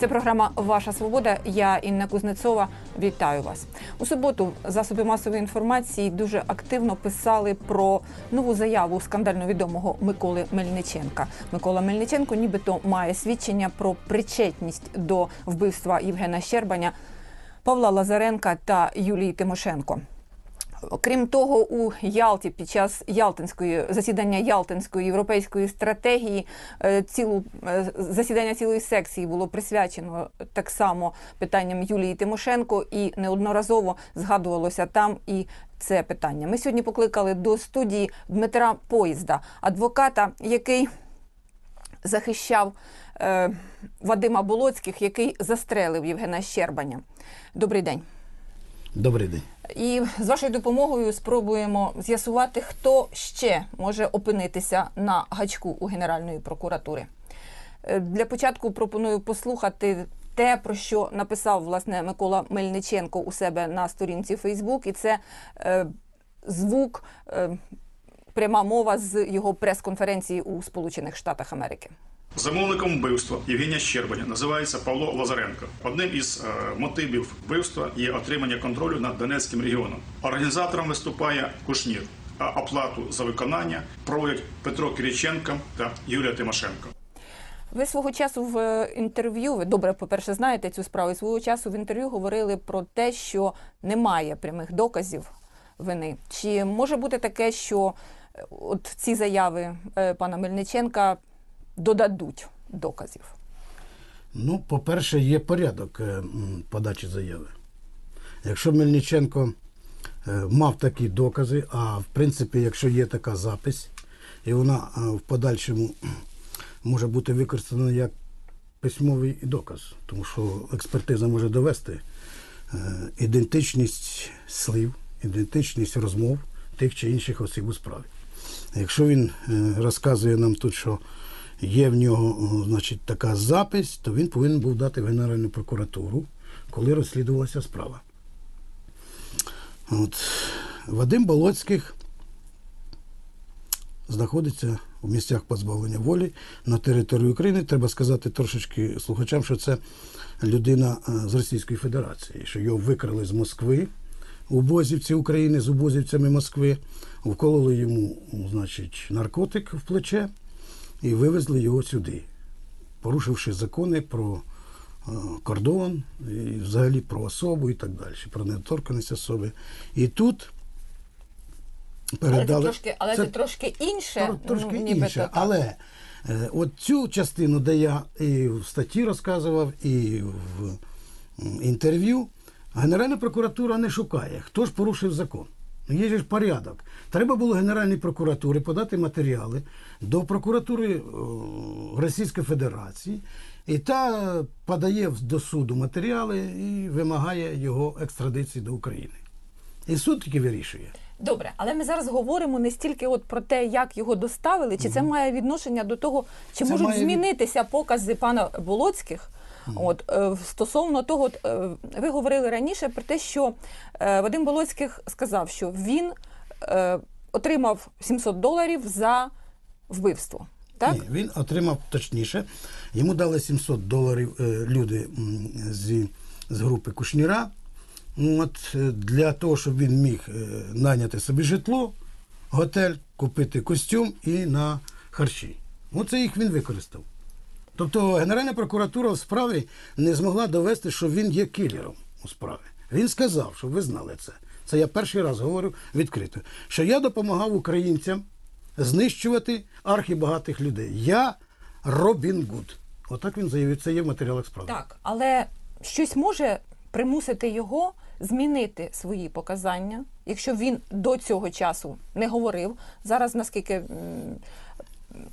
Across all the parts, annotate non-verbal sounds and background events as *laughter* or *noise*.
Це програма Ваша Свобода. Я Інна Кузнецова. Вітаю вас у суботу. Засоби масової інформації дуже активно писали про нову заяву скандально відомого Миколи Мельниченка. Микола Мельниченко, нібито має свідчення про причетність до вбивства Євгена Щербаня, Павла Лазаренка та Юлії Тимошенко. Крім того, у Ялті під час Ялтинської засідання Ялтинської європейської стратегії е, цілу е, засідання цілої секції було присвячено так само питанням Юлії Тимошенко, і неодноразово згадувалося там і це питання. Ми сьогодні покликали до студії Дмитра Поїзда, адвоката, який захищав е, Вадима Болоцьких, який застрелив Євгена Щербаня. Добрий день. Добрий день. І з вашою допомогою спробуємо з'ясувати, хто ще може опинитися на гачку у Генеральної прокуратури. Е, Для початку пропоную послухати те, про що написав власне Микола Мельниченко у себе на сторінці Фейсбук, і це е, звук, е, пряма мова з його прес-конференції у Сполучених Штатах Америки. Замовником вбивства Євгенія Щербаня називається Павло Лазаренко. Одним із е, мотивів вбивства є отримання контролю над Донецьким регіоном. Організатором виступає Кушнір, а оплату за виконання проводять Петро Кириченко та Юлія Тимошенко. Ви свого часу в е, інтерв'ю, ви добре, по-перше, знаєте цю справу. Свого часу в інтерв'ю говорили про те, що немає прямих доказів вини. Чи може бути таке, що е, от ці заяви пана Мельниченка додадуть доказів? Ну, по-перше, є порядок е, подачі заяви. Якщо Мельниченко е, мав такі докази, а в принципі, якщо є така запись, і вона е, в подальшому може бути використана як письмовий доказ, тому що експертиза може довести ідентичність слів, ідентичність розмов тих чи інших осіб у справі. Якщо він розказує нам тут, що є в нього значить, така запись, то він повинен був дати в Генеральну прокуратуру, коли розслідувалася справа. От. Вадим Болоцьких знаходиться в місцях позбавлення волі на території України. Треба сказати трошечки слухачам, що це людина е, з Російської Федерації, що його викрали з Москви, убозівці України з убозівцями Москви, вкололи йому, значить, наркотик в плече і вивезли його сюди, порушивши закони про е, кордон, і взагалі про особу і так далі, про недоторканість особи. І тут передали. Але це трошки, але це, трошки інше. Трошки ну, інше. так. Але е, от цю частину, де я і в статті розказував, і в інтерв'ю, Генеральна прокуратура не шукає, хто ж порушив закон. Ну, Є ж порядок. Треба було Генеральній прокуратурі подати матеріали до прокуратури Російської Федерації, і та подає до суду матеріали і вимагає його екстрадиції до України. І суд тільки вирішує. Добре, але ми зараз говоримо не стільки от про те, як його доставили, чи це має відношення до того, чи Це можуть має змінитися покази пана Болоцьких. От е, стосовно того, от, е, ви говорили раніше про те, що е, Вадим Болоцьких сказав, що він отримав 700 доларів за вбивство. Так? Ні, він отримав точніше. Йому дали 700 доларів люди з, з групи Кушніра. От, для того, щоб він міг найняти собі житло, готель, купити костюм і на харчі. Оце їх він використав. Тобто Генеральна прокуратура в справі не змогла довести, що він є кілером у справі. Він сказав, щоб ви знали це. Це я перший раз говорю відкрито, що я допомагав українцям знищувати архібагатих людей. Я Робін Гуд. Отак він заявив. Це є в матеріалах справи. Так, але щось може примусити його змінити свої показання, якщо він до цього часу не говорив. Зараз, наскільки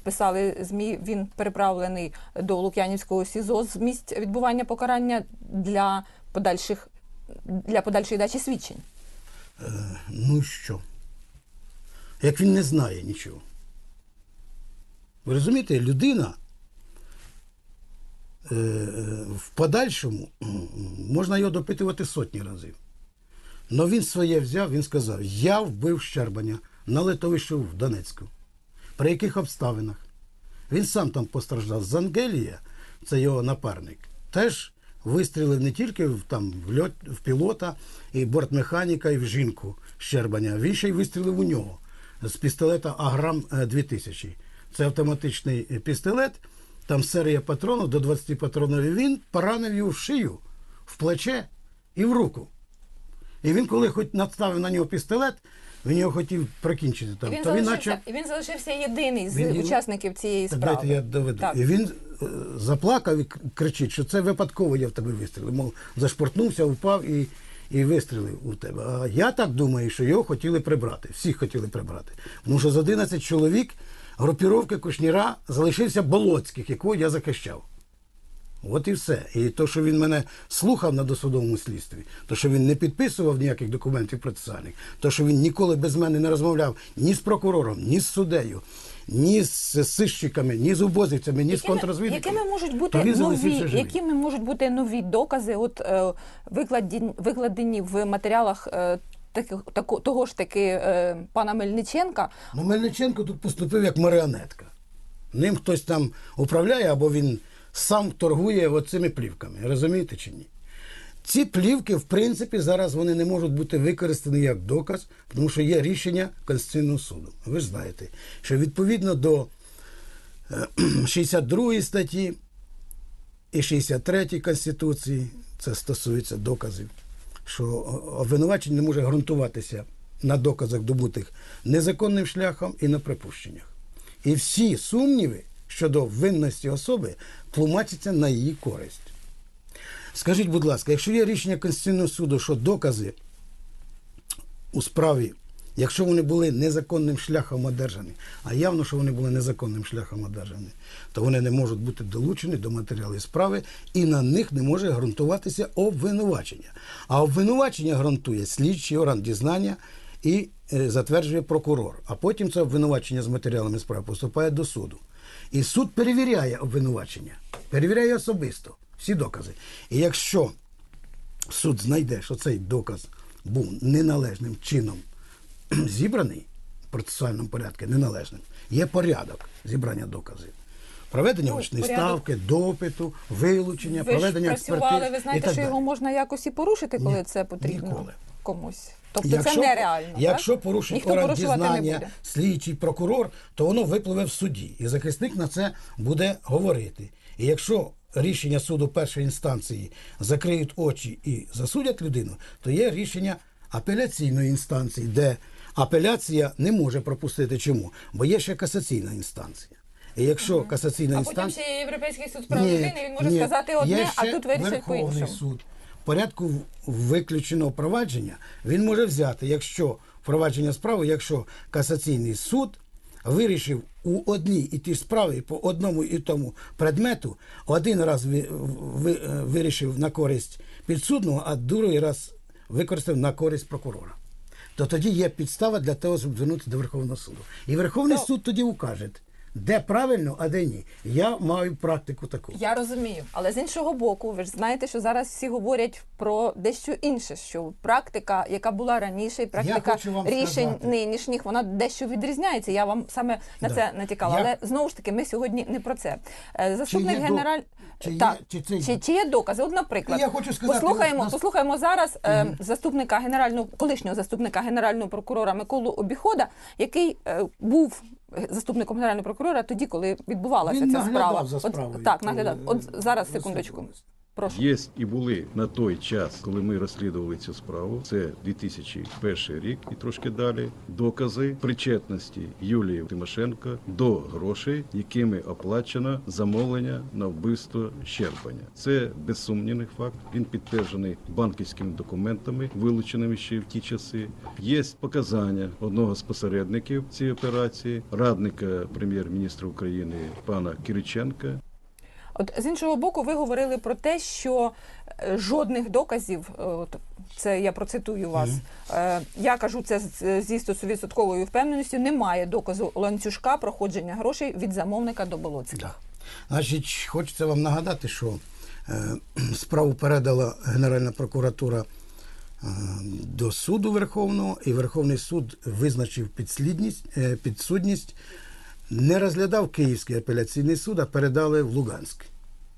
писали ЗМІ, він переправлений до Лук'янівського СІЗО з місць відбування покарання для подальших для подальшої дачі свідчень. Ну що? Як він не знає нічого. Ви розумієте, людина е, в подальшому можна його допитувати сотні разів. Но він своє взяв, він сказав: Я вбив Щербаня на литовищі в Донецьку. При яких обставинах? Він сам там постраждав з Ангелія, це його напарник, теж вистрілив не тільки в, там, в, льот, в пілота, і бортмеханіка, і в жінку Щербаня. Він ще й вистрілив у нього з пістолета Аграм е, 2000. Це автоматичний е, пістолет, там серія патронів до 20 патронів. І він поранив його в шию, в плече і в руку. І він, коли хоч наставив на нього пістолет, він його хотів прикінчити там. І він, то він залишився, і він залишився єдиний з Він- учасників цієї справи. дайте я доведу. Так. І він е, заплакав і кричить, що це випадково я в тебе вистрілив. Мов, зашпортнувся, впав і, і вистрілив у тебе. А я так думаю, що його хотіли прибрати. Всіх хотіли прибрати. Тому що з 11 чоловік групіровки Кушніра залишився Болоцьких, якого я захищав. От і все. І то, що він мене слухав на досудовому слідстві, то, що він не підписував ніяких документів процесуальних, то, що він ніколи без мене не розмовляв ні з прокурором, ні з суддею, ні з сищиками, ні з убозівцями, ні з контрозвідниками. якими можуть бути нові, якими можуть бути нові докази, от е, викладені, викладені в матеріалах е, тако, того ж таки е, пана Мельниченка. Ну, Мельниченко тут поступив як маріонетка. Ним хтось там управляє, або він сам торгує оцими плівками. Розумієте чи ні? Ці плівки, в принципі, зараз вони не можуть бути використані як доказ, тому що є рішення Конституційного суду. Ви знаєте, що відповідно до е, *clears throat* 62 статті і 63 Конституції, це стосується доказів, що обвинувачення не може ґрунтуватися на доказах добутих незаконним шляхом і на припущеннях. І всі сумніви щодо винності особи тлумачаться на її користь. Скажіть, будь ласка, якщо є рішення Конституційного суду, що докази у справі, якщо вони були незаконним шляхом одержані, а явно, що вони були незаконним шляхом одержані, то вони не можуть бути долучені до матеріалів справи і на них не може ґрунтуватися обвинувачення. А обвинувачення ґрунтує слідчий орган дізнання і е, затверджує прокурор. А потім це обвинувачення з матеріалами справи поступає до суду. І суд перевіряє обвинувачення, перевіряє особисто всі докази. І якщо суд знайде, що цей доказ був неналежним чином *clears throat* зібраний в процесуальному порядку, неналежним, є порядок зібрання доказів. Проведення Ну, очної ставки, допиту, вилучення, Ви проведення експертиз ви і знаєте, так що далі. його можна якось і порушити, коли Ні, це потрібно ніколи. комусь. Тобто це нереально. Якщо так? порушить Ніхто орган дізнання, слідчий прокурор, то воно випливе в суді. І захисник на це буде говорити. І якщо рішення суду першої інстанції закриють очі і засудять людину, то є рішення апеляційної інстанції, де апеляція не може пропустити. Чому? Бо є ще касаційна інстанція. І якщо касаційна А потім ще є Європейський суд з прав людини, він може ні. сказати одне, а тут вирішить по-іншому. суд. Порядку виключеного провадження він може взяти, якщо провадження справи, якщо касаційний суд вирішив у одній і тій справі по одному і тому предмету, один раз е, вирішив на користь підсудного, а другий раз використав на користь прокурора. То тоді є підстава для того, щоб звернутися до Верховного суду. І Верховний суд тоді укаже, де правильно, а де ні. Я маю практику таку. Я розумію, але з іншого боку, ви ж знаєте, що зараз всі говорять про дещо інше, що практика, яка була раніше, і практика рішень сказати. нинішніх, вона дещо відрізняється. Я вам саме на Да. це натякала. Я- Але знову ж таки, ми сьогодні не про це. Е, Заступник до- генераль... чи є- так, чи це- чи, чи є докази? От, наприклад, Я хочу сказати, послухаємо, нас- послухаємо зараз е, заступника генерального колишнього заступника генерального прокурора Миколу Обіхода, який е, був заступником генерального прокурора тоді, коли відбувалася Він ця наглядав справа. за От, так, наглядав. От зараз секундочку. Прошу. Є і були на той час, коли ми розслідували цю справу. Це 2001 рік і трошки далі. Докази причетності Юлії Тимошенко до грошей, якими оплачено замовлення на вбивство Щербаня. Це безсумнівний факт. Він підтверджений банківськими документами, вилученими ще в ті часи. Є показання одного з посередників цієї операції, радника прем'єр-міністра України пана Кириченка. От з іншого боку, ви говорили про те, що е, жодних доказів, е, от, це я процитую вас. е, Я кажу це зі стовідсотковою впевненістю. Немає доказу ланцюжка проходження грошей від замовника до Болоцьких. Да. Значить, хочеться вам нагадати, що е, *clears throat* справу передала Генеральна прокуратура е, до суду Верховного, і Верховний суд визначив підслідність, е, підсудність, не розглядав Київський апеляційний суд, а передали в Луганськ.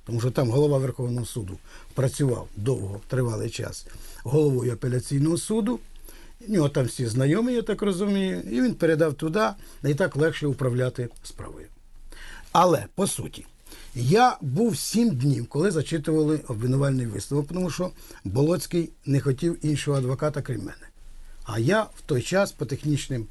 тому що там голова Верховного суду працював довго, тривалий час головою апеляційного суду. У нього там всі знайомі, я так розумію, і він передав туди, і так легше управляти справою. Але по суті, я був сім днів, коли зачитували обвинувальний висновок, тому що Болоцький не хотів іншого адвоката, крім мене. А я в той час по технічним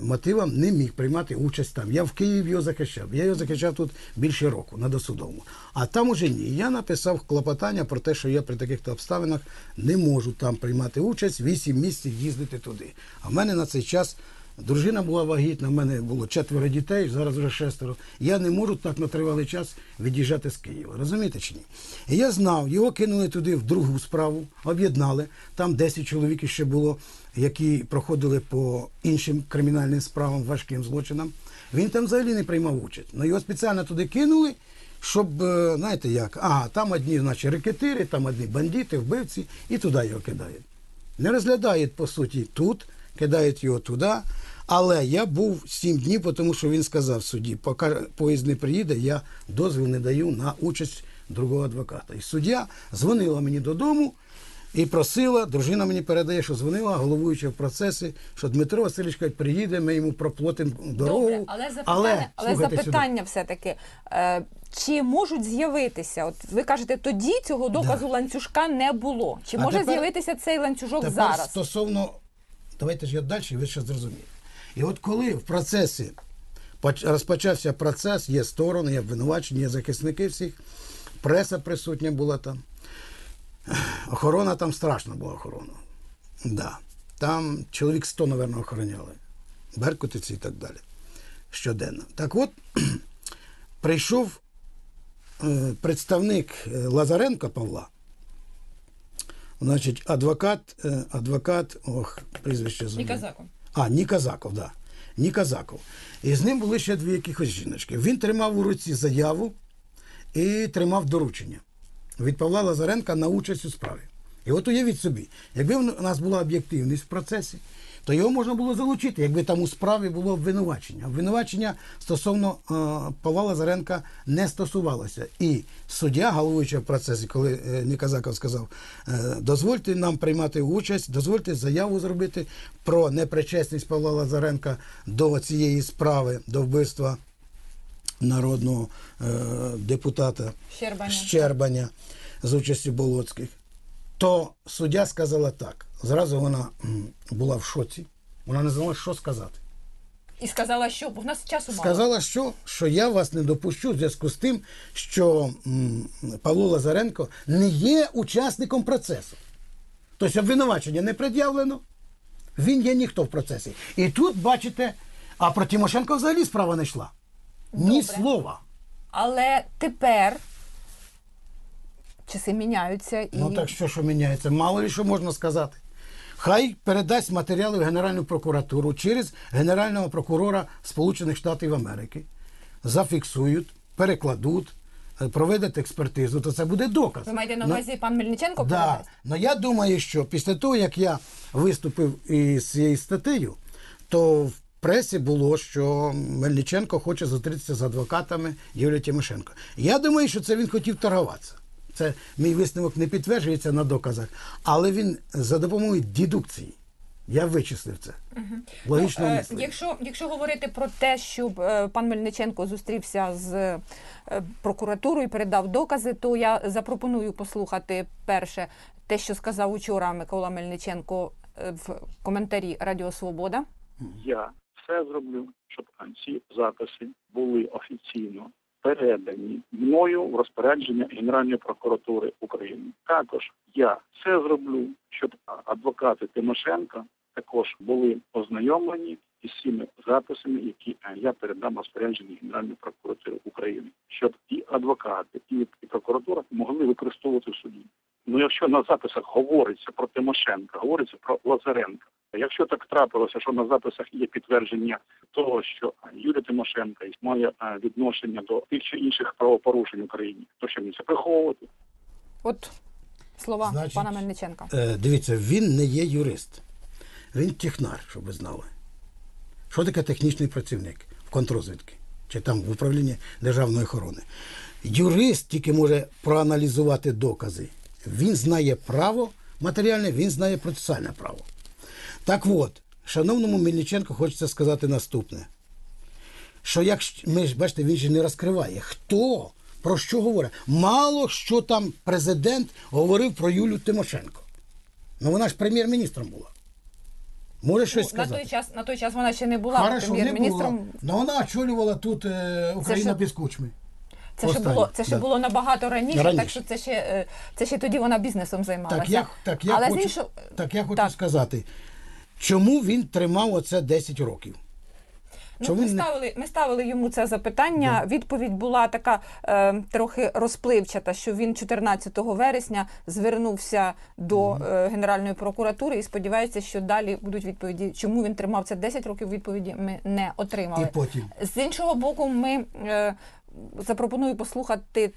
мотивам не міг приймати участь там. Я в Києві його захищав. Я його захищав тут більше року на досудовому. А там уже ні. Я написав клопотання про те, що я при таких обставинах не можу там приймати участь, вісім місяців їздити туди. А в мене на цей час Дружина була вагітна, в мене було четверо дітей, зараз вже шестеро. Я не можу так на тривалий час від'їжджати з Києва. Розумієте чи ні? І я знав, його кинули туди в другу справу, об'єднали. Там 10 чоловік ще було, які проходили по іншим кримінальним справам, важким злочинам. Він там взагалі не приймав участь. Ну його спеціально туди кинули. Щоб, е, знаєте як, ага, там одні, значить, рекетири, там одні бандити, вбивці, і туди його кидають. Не розглядають, по суті, тут, кидають його туди. Але я був сім днів, тому що він сказав судді, поки поїзд не приїде, я дозвіл не даю на участь другого адвоката. І суддя дзвонила мені додому і просила, дружина мені передає, що дзвонила головуюча в процесі, що Дмитро Васильович каже, приїде, ми йому проплатимо дорогу. Добре, але запитання, але, сюди. запитання все-таки. Е, чи можуть з'явитися? От ви кажете, тоді цього доказу ланцюжка не було. Чи А може з'явитися цей ланцюжок Тепер зараз? стосовно, давайте ж я далі, ви ще зрозумієте. І от коли в процесі розпочався процес, є сторони, є обвинувачені, є захисники всіх, преса присутня була там. Охорона там страшна була охорона. Да. Там чоловік 100, мабуть, охороняли. Беркутиці і так далі. Щоденно. Так от, *clears throat* прийшов е, представник е, Лазаренка Павла, Значить, адвокат, е, адвокат, ох, прізвище забув. Казаков. А, Ніказаков, да. Ніказаков. І з ним були ще дві якихось жіночки. Він тримав у руці заяву і тримав доручення від Павла Лазаренка на участь у справі. І от уявіть собі, якби у нас була об'єктивність в процесі, то його можна було залучити, якби там у справі було обвинувачення. Обвинувачення стосовно е, Павла Лазаренка не стосувалося. І суддя, головуючий в процесі, коли е, Ніказаков сказав, е, дозвольте нам приймати участь, дозвольте заяву зробити про непричесність Павла Лазаренка до цієї справи, до вбивства народного е, депутата Щербаня. Щербаня з участю Болоцьких, то суддя сказала так. Зразу вона була в шоці. Вона не знала, що сказати. І сказала, що бо в нас часу мало. Сказала, що, що я вас не допущу в зв'язку з тим, що м, Павло Лазаренко не є учасником процесу. Тобто обвинувачення не пред'явлено, він є ніхто в процесі. І тут, бачите, а про Тимошенко взагалі справа не йшла. Ні Добре. слова. Але тепер часи міняються і Ну так що, що міняється? Мало ли що можна сказати. Хай передасть матеріали в Генеральну прокуратуру через Генерального прокурора Сполучених Штатів Америки. Зафіксують, перекладуть, е, проведуть експертизу, то це буде доказ. ви маєте на Ну, увазі пан Мельниченко Да. Ну я думаю, що після того, як я виступив із цією статтею, то в пресі було, що Мельниченко хоче зустрітися з адвокатами Юлії Тимошенко. Я думаю, що це він хотів торгуватися. Це мій висновок не підтверджується на доказах, але він за допомогою дедукції. Я вичислив це. Логічно Ну, е, мислення. якщо, якщо говорити про те, щоб е, пан Мельниченко зустрівся з е, прокуратурою і передав докази, то я запропоную послухати перше те, що сказав учора Микола Мельниченко е, в коментарі Радіо Свобода. я все зроблю, щоб ці записи були офіційно передані мною в розпорядження Генеральної прокуратури України. Також я все зроблю, щоб адвокати Тимошенка також були ознайомлені із всіми записами, які е, я передам розпорядження Генеральної прокуратури України, щоб і адвокати, і прокуратура могли використовувати в суді. Ну, якщо на записах говориться про Тимошенка, говориться про Лазаренка, Якщо так трапилося, що на записах є підтвердження того, що Юлія Тимошенко має відношення до тих чи інших правопорушень в Україні, то що мені це приховувати? От слова Значить, пана Мельниченка. Е, дивіться, він не є юрист. Він технар, щоб ви знали. Що таке технічний працівник в контрозвідки чи там в управлінні державної охорони? Юрист тільки може проаналізувати докази. Він знає право матеріальне, він знає процесуальне право. Так от, шановному Мельниченку хочеться сказати наступне. Що як ми бачите, він же не розкриває, хто про що говорить. Мало що там президент говорив про Юлю Тимошенко. Ну вона ж прем'єр-міністром була. Може щось Ну, на той час на той час вона ще не була прем'єр-міністром. Ну вона очолювала тут е, Україна без кучми. Це ще Останнє, було це ще да. було набагато раніше, Раніше. так що це ще е, це ще тоді вона бізнесом займалася. Так я, так, я Але хочу, іншого, так я хочу так. сказати, чому він тримав оце 10 років? Ну, ми, ставили, ми ставили йому це запитання. Відповідь була така е, трохи розпливчата, що він 14 вересня звернувся до е, Генеральної прокуратури і сподівається, що далі будуть відповіді. Чому він тримав це 10 років? Відповіді ми не отримали. І потім. З іншого боку, ми е, запропоную послухати.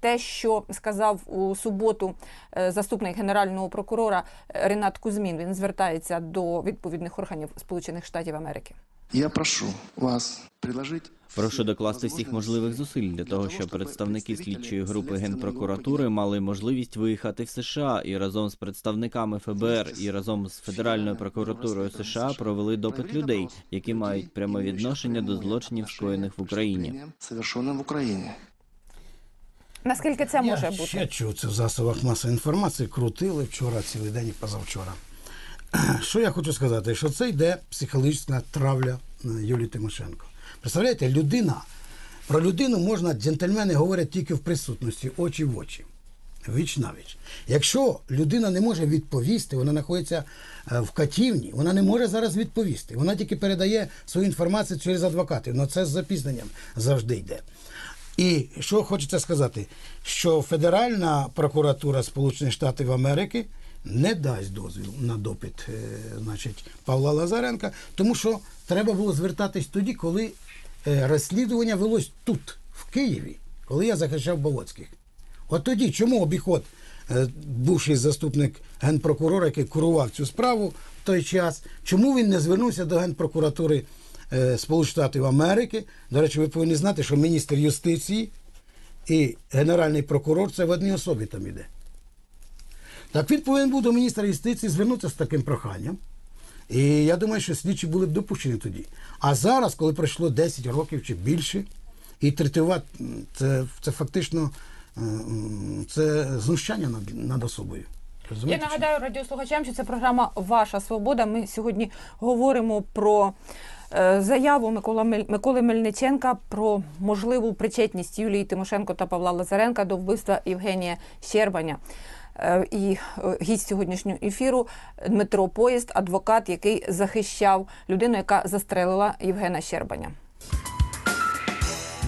Те, що сказав у суботу е, заступник генерального прокурора Ренат Кузьмін, він звертається до відповідних органів Сполучених Штатів Америки. Я прошу вас предложить Прошу докласти всіх можливих зусиль для того, щоб представники слідчої групи генпрокуратури мали можливість виїхати в США і разом з представниками ФБР і разом з Федеральною прокуратурою США провели допит людей, які мають пряме відношення до злочинів, скоєних в Україні. в Украине. Наскільки це може бути? ще чув це в засобах масової інформації, крутили вчора, цілий день і позавчора. *clears throat* Що я хочу сказати? Що це йде психологічна травля е, Юлії Тимошенко. Представляєте, людина, про людину можна, джентльмени говорять тільки в присутності, очі в очі. Віч на віч. Якщо людина не може відповісти, вона знаходиться е, в катівні, вона не може зараз відповісти. Вона тільки передає свою інформацію через адвокатів. але це з запізненням завжди йде. І що хочеться сказати, що Федеральна прокуратура Сполучених Штатів Америки не дасть дозвіл на допит е, значить, Павла Лазаренка, тому що треба було звертатись тоді, коли е, розслідування велось тут, в Києві, коли я захищав Болоцьких. От тоді чому обіход, е, бувший заступник генпрокурора, який курував цю справу в той час, чому він не звернувся до генпрокуратури Сполучених Штатів Америки? До речі, ви повинні знати, що міністр юстиції і генеральний прокурор це в одній особі там іде. Так він повинен був до міністра юстиції звернутися з таким проханням. І я думаю, що слідчі були б допущені тоді. А зараз, коли пройшло 10 років чи більше, і третувати це, це фактично е, це знущання над, над особою. Я Розумієте, чи нагадаю радіослухачам, що це програма Ваша Свобода. Ми сьогодні говоримо про е, заяву Микола Миколи Мельниченка про можливу причетність Юлії Тимошенко та Павла Лазаренка до вбивства Євгенія Щербаня. Е, І е, гість сьогоднішнього ефіру Дмитро Поїзд, адвокат, який захищав людину, яка застрелила Євгена Щербаня.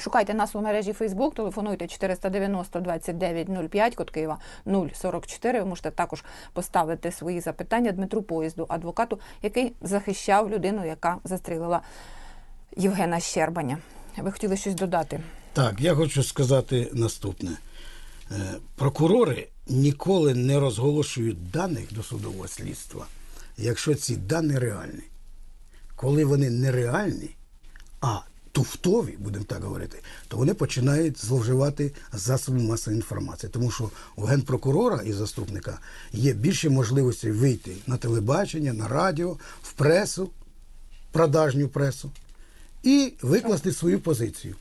Шукайте нас у мережі Facebook, телефонуйте 490 2905, код Києва 044. Ви можете також поставити свої запитання Дмитру Поїзду, адвокату, який захищав людину, яка застрілила Євгена Щербаня. Ви хотіли щось додати? Так, я хочу сказати наступне. Е, Прокурори ніколи не розголошують даних до судового слідства, якщо ці дані реальні. Коли вони нереальні, а туфтові, будемо так говорити, то вони починають зловживати засобами масової інформації. Тому що у генпрокурора і заступника є більше можливостей вийти на телебачення, на радіо, в пресу, продажню пресу, і викласти свою позицію.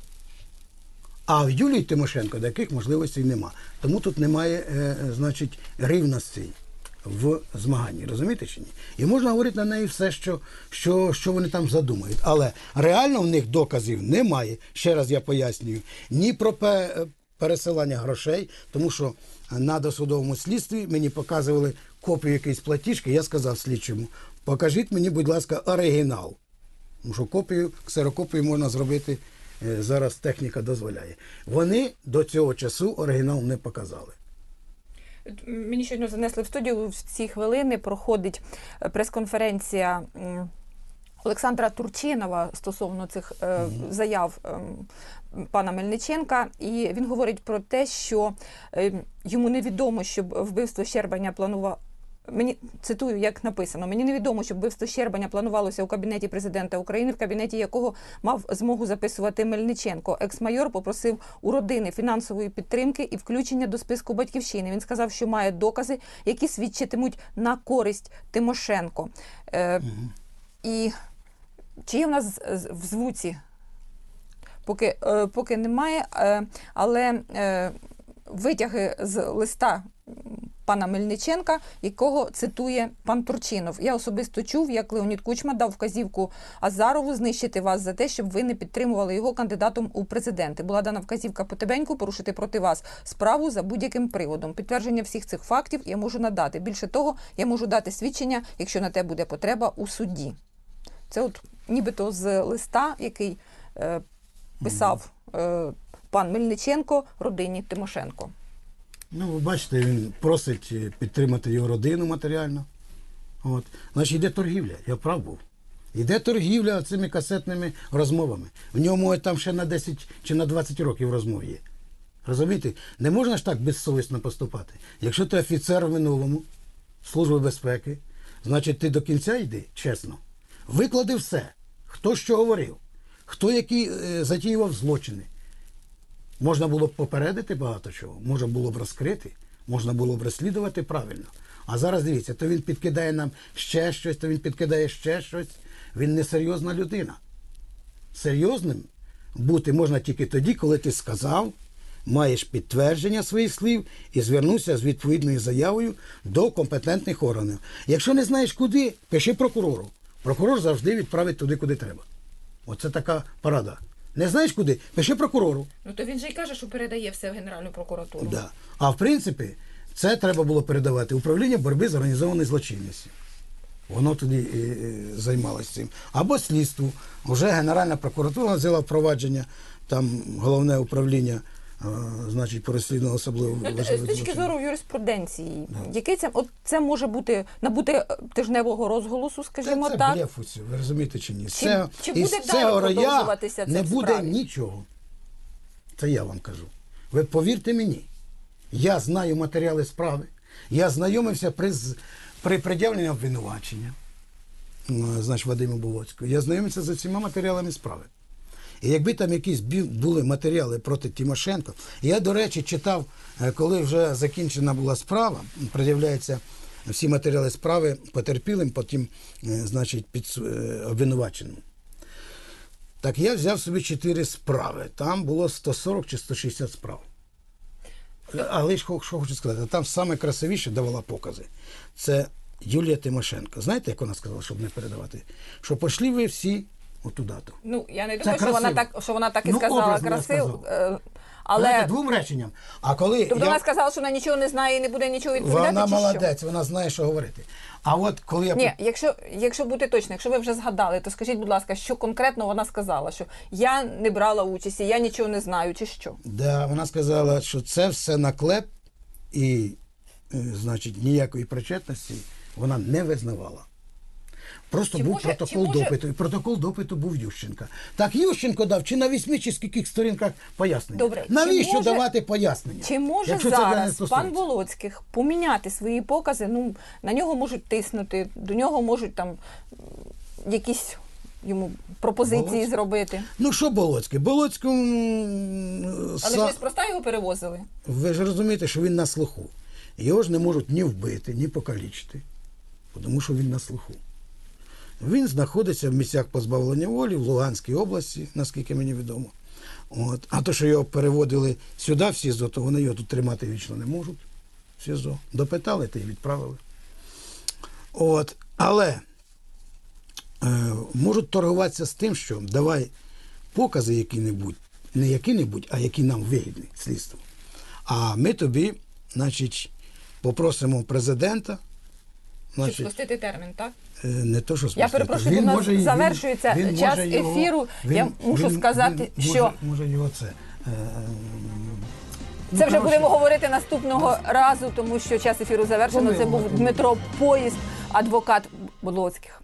А в Юлії Тимошенко таких можливостей нема. Тому тут немає, е, е, значить, рівностей в змаганні. Розумієте чи ні? І можна говорити на неї все, що, що, що вони там задумають. Але реально в них доказів немає. Ще раз я пояснюю, ні про пе- пересилання грошей, тому що на досудовому слідстві мені показували копію якоїсь платіжки. Я сказав слідчому, покажіть мені, будь ласка, оригінал. Тому що копію, ксерокопію можна зробити е, зараз техніка дозволяє. Вони до цього часу оригінал не показали. Мені щойно занесли в студію в ці хвилини. Проходить е, прес-конференція Олександра Турчинова стосовно цих е, заяв е, пана Мельниченка, і він говорить про те, що е, йому невідомо, щоб вбивство Щербання планував. Мені цитую, як написано: мені невідомо, щоб вбивство Щербаня планувалося у кабінеті президента України, в кабінеті якого мав змогу записувати Мельниченко. Екс-майор попросив у родини фінансової підтримки і включення до списку батьківщини. Він сказав, що має докази, які свідчитимуть на користь Тимошенко. Е, І чи є в нас в звуці? Поки, е, поки немає, е, але е, витяги з листа пана Мельниченка, якого цитує пан Турчинов. Я особисто чув, як Леонід Кучма дав вказівку Азарову знищити вас за те, щоб ви не підтримували його кандидатом у президенти. Була дана вказівка Потебеньку порушити проти вас справу за будь-яким приводом. Підтвердження всіх цих фактів я можу надати. Більше того, я можу дати свідчення, якщо на те буде потреба у суді. Це от нібито з листа, який е, писав е, пан Мельниченко родині Тимошенко. Ну, ви бачите, він просить е, підтримати його родину матеріально. От. Значить, йде торгівля, я прав був. Йде торгівля цими касетними розмовами. В ньому там ще на 10 чи на 20 років розмов є. Розумієте? Не можна ж так безсовісно поступати. Якщо ти офіцер в минулому, Служби безпеки, значить ти до кінця йди, чесно. Виклади все. Хто що говорив, хто які е, затіював злочини. Можна було б попередити багато чого, можна було б розкрити, можна було б розслідувати правильно. А зараз дивіться, то він підкидає нам ще щось, то він підкидає ще щось. Він не серйозна людина. Серйозним бути можна тільки тоді, коли ти сказав, маєш підтвердження своїх слів і звернувся з відповідною заявою до компетентних органів. Якщо не знаєш куди, пиши прокурору. Прокурор завжди відправить туди, куди треба. Оце така порада. Не знаєш куди? Пиши прокурору. Ну то він же й каже, що передає все в Генеральну прокуратуру. Да. А в принципі, це треба було передавати управління боротьби з організованою злочинністю. Воно тоді і, і, займалося цим. Або слідству. Вже Генеральна прокуратура взяла впровадження, там головне управління, е, значить, по особливо Ну, З точки зору юриспруденції, який це от це може бути набути е, тижневого розголосу, скажімо це так. блефуці, ви розумієте чи ні? Чи- це, чи із буде цього далі роя продовжуватися це не буде справі? нічого. Це я вам кажу. Ви повірте мені, я знаю матеріали справи, я знайомився при, при пред'явленні обвинувачення, м, значить, Вадима Болоцького, я знайомився з усіма матеріалами справи. І якби там якісь були матеріали проти Тимошенко, я, до речі, читав, е, коли вже закінчена була справа, пред'являються всі матеріали справи потерпілим, потім, е, значить, під е, обвинуваченим. Так я взяв собі чотири справи. Там було 140 чи 160 справ. Але ж що хочу сказати, там саме красивіше давала покази. Це Юлія Тимошенко. Знаєте, як вона сказала, щоб не передавати? Що пішли ви всі отуда-то. Ну я не думаю, що вона так, що вона так і Ну, сказала красиво. е, Але Знаєте, двом реченням. А коли тобто я... вона сказала, що вона нічого не знає і не буде нічого відповідати. вона чи що? молодець, вона знає, що говорити. А от коли я Ні, якщо, якщо бути точно, якщо ви вже згадали, то скажіть, будь ласка, що конкретно вона сказала? Що я не брала участі, я нічого не знаю, чи що? Да, вона сказала, що це все наклеп і, е, значить, ніякої причетності вона не визнавала. Просто Чи був може- протокол може- допиту. І протокол допиту був Ющенка. Так Ющенко дав чи на вісьми, чи скількох сторінках пояснення. Добре, Навіщо може- давати пояснення? Чи може якщо зараз пан Волоцьких поміняти свої покази? Ну на нього можуть тиснути, до нього можуть там якісь йому пропозиції Волоцький? зробити. Ну що Болоцький? Болоцькому Але ж неспроста його перевозили. ви ж розумієте, що він на слуху. Його ж не можуть ні вбити, ні покалічити, тому що він на слуху. Він знаходиться в місцях позбавлення волі в Луганській області, наскільки мені відомо. От. А то, що його переводили сюди, в СІЗО, то вони його тут тримати вічно не можуть. В СІЗО. Допитали та й відправили. От. Але е, можуть торгуватися з тим, що давай покази які-небудь, не які-небудь, а які нам вигідні слідству. А ми тобі, значить, попросимо президента. Значить, спустити термін, так? Е, Не то, що Я перепрошую, Він у нас може завершується він- він час його- ефіру. Я мушу сказати, він що- може, може його це. е, ну, Це вже будемо говорити наступного разу, тому що час ефіру завершено. Це був? Дмитро Поїзд, адвокат Болоцьких.